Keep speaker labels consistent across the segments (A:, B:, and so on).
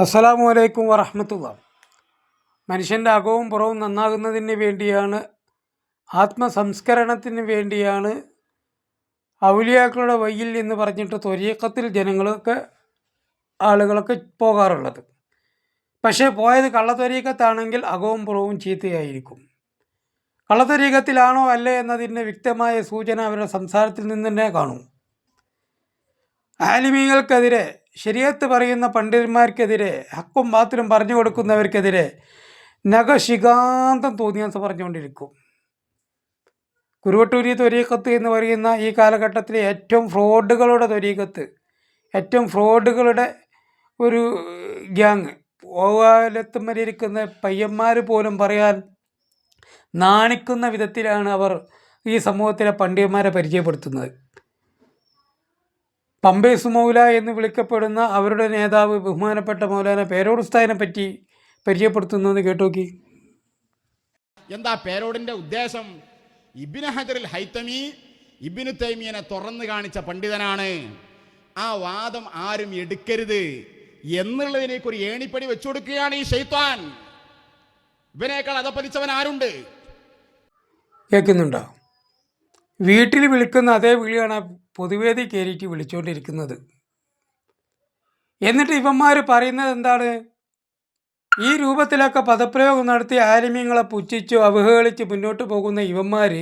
A: അസ്സലാമു അലൈക്കും വറഹമത്തുള്ള. മനുഷ്യന്റെ അകവും പുറവും നന്നാകുന്നതിന് വേണ്ടിയാണ് ആത്മസംസ്കരണത്തിന് വേണ്ടിയാണ് ഔലിയാക്കളുടെ വയ്യിൽ എന്ന് പറഞ്ഞിട്ട് തൊരിയക്കത്തിൽ ജനങ്ങളൊക്കെ ആളുകളൊക്കെ പോകാറുള്ളത്. പക്ഷേ പോയത് കള്ളത്തൊരീക്കത്താണെങ്കിൽ അകവും പുറവും ചീത്തയായിരിക്കും. കള്ളത്തൊരീക്കത്തിലാണോ അല്ലേ എന്നതിന്റെ വ്യക്തമായ സൂചന അവരുടെ സംസാരത്തിൽ നിന്ന് തന്നെ കാണും. ആലിമീങ്ങൾക്കെതിരെ ശരിയത്ത് പറയുന്ന പണ്ഡിതന്മാർക്കെതിരെ ഹക്കും ബാത്തിലും പറഞ്ഞു കൊടുക്കുന്നവർക്കെതിരെ നഖശികാന്തം തോന്നിയാൽ പറഞ്ഞുകൊണ്ടിരിക്കും. കുരുവട്ടൂരി ത്വരീക്കത്ത് എന്ന് പറയുന്ന ഈ കാലഘട്ടത്തിലെ ഏറ്റവും ഫ്രോഡുകളുടെ ത്വരീക്കത്ത് ഏറ്റവും ഫ്രോഡുകളുടെ ഒരു ഗ്യാങ് ഓവാലെത്തുമ്മലിരിക്കുന്ന പയ്യന്മാർ പോലും പറയാൻ നാണിക്കുന്ന വിധത്തിലാണ് അവർ ഈ സമൂഹത്തിലെ പണ്ഡിതന്മാരെ പരിചയപ്പെടുത്തുന്നത്. പമ്പേസ് മൗല എന്ന് വിളിക്കപ്പെടുന്ന അവരുടെ നേതാവ് ബഹുമാനപ്പെട്ട മൗലാന പേരോടുസ്താദിനെ പറ്റി പരിചയപ്പെടുത്തുന്നത് കേട്ടോക്കി.
B: എന്താ പേരോടിന്റെ ഉദ്ദേശം? ഇബിന് ഹജറിൽ ഹൈത്തമി ഇബിന് തൈമിയനെ തുറന്നു കാണിച്ച പണ്ഡിതനാണ്. ആ വാദം ആരും എടുക്കരുത്. എന്നുള്ളതിനേക്ക് ഒരു ഏണിപ്പടി വെച്ചു കൊടുക്കുകയാണ് ഈ ഷെയ്ത്താൻ ഇവനേക്കാൾ അതപ്പതിച്ചവൻ ആരുണ്ട്?
A: കേൾക്കുന്നുണ്ടോ? വീട്ടിൽ വിളിക്കുന്ന അതേ വിളിയാണ് പൊതുവേദി കയറിയിട്ട് വിളിച്ചുകൊണ്ടിരിക്കുന്നത് എന്നിട്ട് ഇവന്മാർ പറയുന്നത് എന്താണ്? ഈ രൂപത്തിലൊക്കെ പദപ്രയോഗം നടത്തി ആലിമ്യങ്ങളെ പുച്ഛിച്ചു അവഹേളിച്ച് മുന്നോട്ട് പോകുന്ന ഇവന്മാർ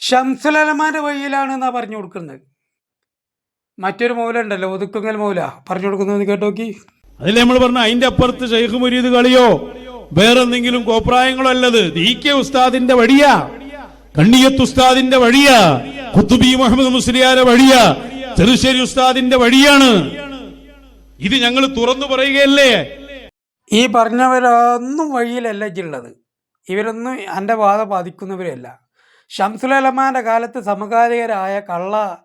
A: ഷംസുലമാന്റെ വഴിയിലാണെന്നാണ് പറഞ്ഞു കൊടുക്കുന്നത്. മറ്റൊരു മൗല ഉണ്ടല്ലോ ഒതുക്കുങ്ങൽ മൗല. പറഞ്ഞു കൊടുക്കുന്നത് കേട്ടോക്കി.
C: അതിൽ നമ്മൾ പറഞ്ഞ അതിന്റെ അപ്പുറത്ത് ഷെയ്ഖ് മുരീദ് കളിയോ? വേറെന്തെങ്കിലും കോപ്രായങ്ങളോ അല്ലത്? ദി കെ ഉസ്താദിന്റെ വഴിയാ? കണ്ണിയത്ത് ഉസ്താദിന്റെ വഴിയാ? കുത്തുബി മുഹമ്മദ് മുസ്ലിയാരെ വഴിയാ ചെറുശ്ശേരി ഉസ്താദിന്റെ വഴിയാണ്. ഇത് ഞങ്ങൾ തുറന്നു പറയുകയല്ലേ?
A: ഈ പറഞ്ഞവരൊന്നും വഴിയിലല്ല ഇജ്ജുള്ളത് ഇവരൊന്നും എന്റെ വാദ ബാധിക്കുന്നവരല്ല ഷംസുലമാന്റെ കാലത്ത് സമകാലികരായ കള്ള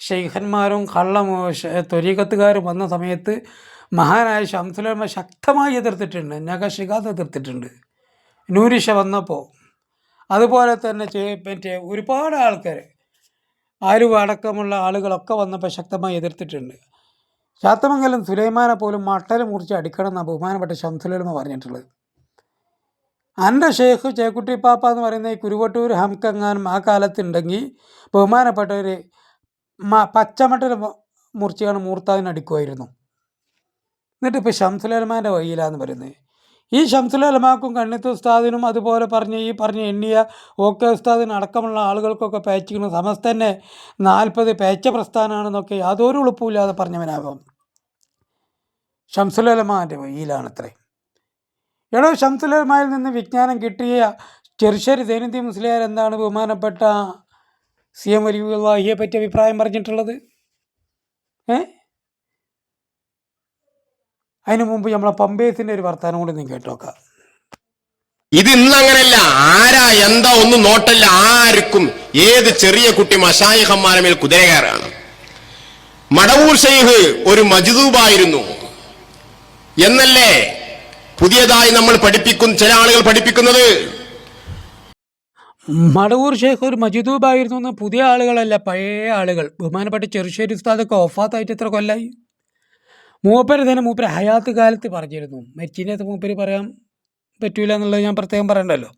A: ഷെയ്ഖന്മാരും കള്ള ത്വരീകത്തുകാരും വന്ന സമയത്ത് മഹാനായ ഷംസുലമ ശക്തമായി എതിർത്തിട്ടുണ്ട്. നഖശിഖാദ് എതിർത്തിട്ടുണ്ട്. നൂരിഷ വന്നപ്പോൾ അതുപോലെ തന്നെ മറ്റേ ഒരുപാട് ആൾക്കാർ ആലുവ അടക്കമുള്ള ആളുകളൊക്കെ വന്നപ്പോൾ ശക്തമായി എതിർത്തിട്ടുണ്ട്. ശാത്തമംഗലം സുലൈമാനെ പോലും മട്ടൽ മുറിച്ച് അടിക്കണം എന്നാണ് ബഹുമാനപ്പെട്ട ഷംസുലമ പറഞ്ഞിട്ടുള്ളത്. എന്റെ ഷേഖ് ചേക്കുട്ടി പാപ്പ എന്ന് പറയുന്ന ഈ കുരുവട്ടൂർ ഹംകങ്ങാനും ആ കാലത്തുണ്ടെങ്കിൽ ബഹുമാനപ്പെട്ടവർ മ പച്ചമട്ടൽ മുറിച്ചാണ് മൂർത്താവിന് അടിക്കുമായിരുന്നു. എന്നിട്ട് ഇപ്പോൾ ഷംസുലമാന്റെ വഴിയിലാന്ന് പറയുന്നത്. ഈ ഷംസുലമാക്കും കണ്ണിത്ത് ഉസ്താദിനും അതുപോലെ പറഞ്ഞ ഈ പറഞ്ഞ എണ്ണിയ ഓക്കെ ഉസ്താദിന് അടക്കമുള്ള ആളുകൾക്കൊക്കെ പേച്ചിക്കുന്ന സമസ്ത തന്നെ നാൽപ്പത് പേച്ച പ്രസ്ഥാനമാണെന്നൊക്കെ യാതൊരു എളുപ്പമില്ലാതെ പറഞ്ഞവനാകും. ഷംസുലമാന്റെ വഴിയിലാണത്രേ. എടോ ഷംസുലമായിൽ നിന്ന് വിജ്ഞാനം കിട്ടിയ ചെറുശ്ശേരി ദൈനംദിന മുസ്ലിയാർ എന്താണ് ബഹുമാനപ്പെട്ട സി എം വലിയെ പറ്റി അഭിപ്രായം പറഞ്ഞിട്ടുള്ളത്? ഏ? അതിനു മുമ്പ് നമ്മളെ പമ്പേസിന്റെ ഒരു വർത്തമാനം കൂടി നീ കേട്ടോക്കാം
D: ഇത് ഇന്ന് അങ്ങനെയല്ല ആരാ എന്താ ഒന്നും നോട്ടല്ല. ആർക്കും ഏത് ചെറിയ കുട്ടി മഷായിഹന്മാരെ മേൽ കുതിര കയറാണ്. മടവൂർ ഷെയ്ഖ് ഒരു മജ്ദൂബായിരുന്നു. എന്നല്ലേ? പുതിയതായി നമ്മൾ പഠിപ്പിക്കുന്ന ചില ആളുകൾ പഠിപ്പിക്കുന്നത്.
A: മടവൂർ ഷെയ്ഖ് ഒരു മജിദൂബായിരുന്നു എന്ന് പുതിയ ആളുകളല്ല പഴയ ആളുകൾ. ബഹുമാനപ്പെട്ട ചെറുശ്ശേരി ഉസ്താദൊക്കെ ഓഫാത്തായിട്ട് എത്ര കൊല്ലായി? മൂപ്പര് തന്നെ മൂപ്പര് ഹയാത്ത് കാലത്ത് പറഞ്ഞിരുന്നു. മരിച്ചിനകത്ത് മൂപ്പര് പറയാൻ പറ്റൂല എന്നുള്ളത് ഞാൻ പ്രത്യേകം പറയണ്ടല്ലോ.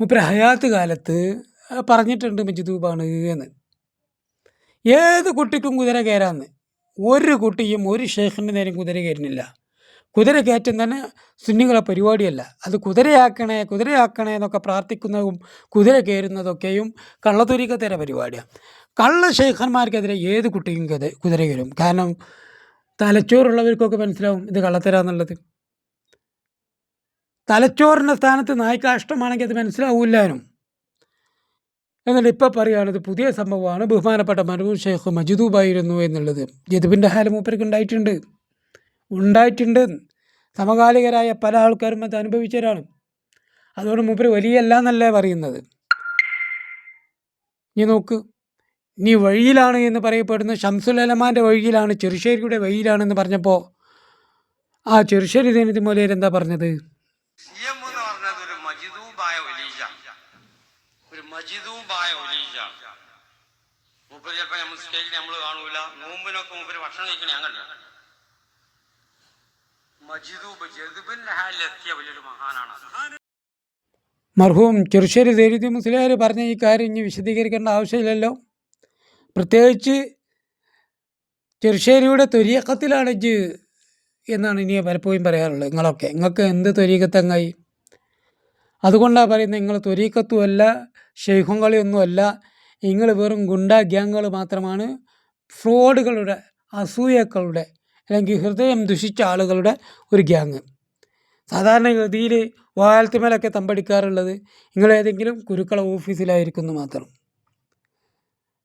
A: മൂപ്പര് ഹയാത്ത് കാലത്ത് പറഞ്ഞിട്ടുണ്ട് മജിദൂബാണ് എന്ന്. ഏത് കുട്ടിക്കും കുതിര കയറാന്ന്. ഒരു കുട്ടിയും ഒരു ഷേഖിന്റെ നേരം കുതിര കയറുന്നില്ല. കുതിര കയറ്റം തന്നെ സുന്നികളെ പരിപാടിയല്ല. അത് കുതിരയാക്കണേ കുതിരയാക്കണേ എന്നൊക്കെ പ്രാർത്ഥിക്കുന്നതും കുതിര കയറുന്നതൊക്കെയും കള്ളത്തൊരിക്കത്തേരെ പരിപാടിയാണ് കള്ള ഷെയ്ഖന്മാർക്കെതിരെ ഏത് കുട്ടിക്കും കുതിര കയറും. കാരണം തലച്ചോറുള്ളവർക്കൊക്കെ മനസ്സിലാവും ഇത് കള്ളത്തരാന്നുള്ളത്. തലച്ചോറിന്റെ സ്ഥാനത്ത് നായ്ക്കാഷ്ടമാണെങ്കിൽ അത് മനസ്സിലാവില്ലാനും എന്നിട്ട് ഇപ്പം പറയുകയാണിത് പുതിയ സംഭവമാണ്. ബഹുമാനപ്പെട്ട മരൂർ ഷെയ്ഖ് മജിദൂബായിരുന്നു എന്നുള്ളത്. ജതുബിന്റെ ഹാല മൂപ്പർക്ക് ഉണ്ടായിട്ടുണ്ട്. ഉണ്ടായിട്ടുണ്ട്. സമകാലികരായ പല ആൾക്കാരും അത് അനുഭവിച്ചവരാണ്. അതുകൊണ്ട് മൂപ്പർ വലിയല്ല എന്നല്ലേ പറയുന്നത്. നീ നോക്ക്. നീ വഴിയിലാണ് എന്ന് പറയപ്പെടുന്ന ഷംസുൽ അലമാന്റെ വഴിയിലാണ് ചെറുശ്ശേരിയുടെ വഴിയിലാണെന്ന് പറഞ്ഞപ്പോൾ ആ ചെറുശ്ശേരി ദൈനത്തി മൂലയിൽ എന്താ പറഞ്ഞത്?
E: മൂപ്പര് നമ്മൾ സ്റ്റേജിൽ നമ്മൾ കാണൂല. നോമ്പിനൊക്കെ മൂപ്പര് ഭക്ഷണം കഴിക്കണ ഞാൻ കണ്ട മജിദൂബ് ജതുബിന്റെ ഹാലിലെത്തിയ വലിയൊരു മഹാനാണ്
A: മർഹൂം ചെറുശ്ശേരി ദേരിദ്യ മുസ്ലിയാർ പറഞ്ഞ ഈ കാര്യം ഇനി വിശദീകരിക്കേണ്ട ആവശ്യമില്ലല്ലോ. പ്രത്യേകിച്ച് ചെറുശ്ശേരിയുടെ തൊരീക്കത്തിലാണ് ഇജ് എന്നാണ് ഇനി പലപ്പോഴും പറയാറുള്ളത്. നിങ്ങളൊക്കെ നിങ്ങൾക്ക് എന്ത് തൊരീക്കത്തങ്ങായി അതുകൊണ്ടാണ് പറയുന്നത് നിങ്ങൾ തൊരീക്കത്തുമല്ല ഷെയ്ഖും കളിയൊന്നുമല്ല നിങ്ങൾ വെറും ഗുണ്ട ഗ്യാങ്ങുകൾ മാത്രമാണ് ഫ്രോഡുകളുടെ അസൂയക്കളുടെ അല്ലെങ്കിൽ ഹൃദയം ദുഷിച്ച ആളുകളുടെ ഒരു ഗ്യാങ് സാധാരണഗതിയിൽ വാലത്തുമേലൊക്കെ തമ്പടിക്കാറുള്ളത് നിങ്ങൾ ഏതെങ്കിലും കുരുക്കള ഓഫീസിലായിരിക്കുന്നു മാത്രം.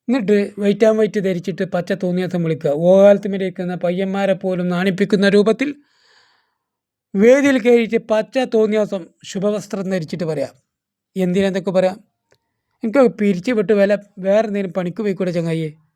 A: എന്നിട്ട് വൈറ്റ് ആൻഡ് വൈറ്റ് ധരിച്ചിട്ട് പച്ച തോന്നിയാസം വിളിക്കുക. ഓകാലത്തുമേലിരിക്കുന്ന പയ്യന്മാരെ പോലും നാണിപ്പിക്കുന്ന രൂപത്തിൽ വേദിയിൽ കയറിയിട്ട് പച്ച തോന്നിയാസം ശുഭവസ്ത്രം ധരിച്ചിട്ട് പറയാം. എന്തിനെന്തൊക്കെ പറയാം? എനിക്ക് പിരിച്ചു വിട്ട് വില വേറെ എന്തെങ്കിലും പണിക്ക് പോയിക്കൂടെ ചങ്ങായിയെ?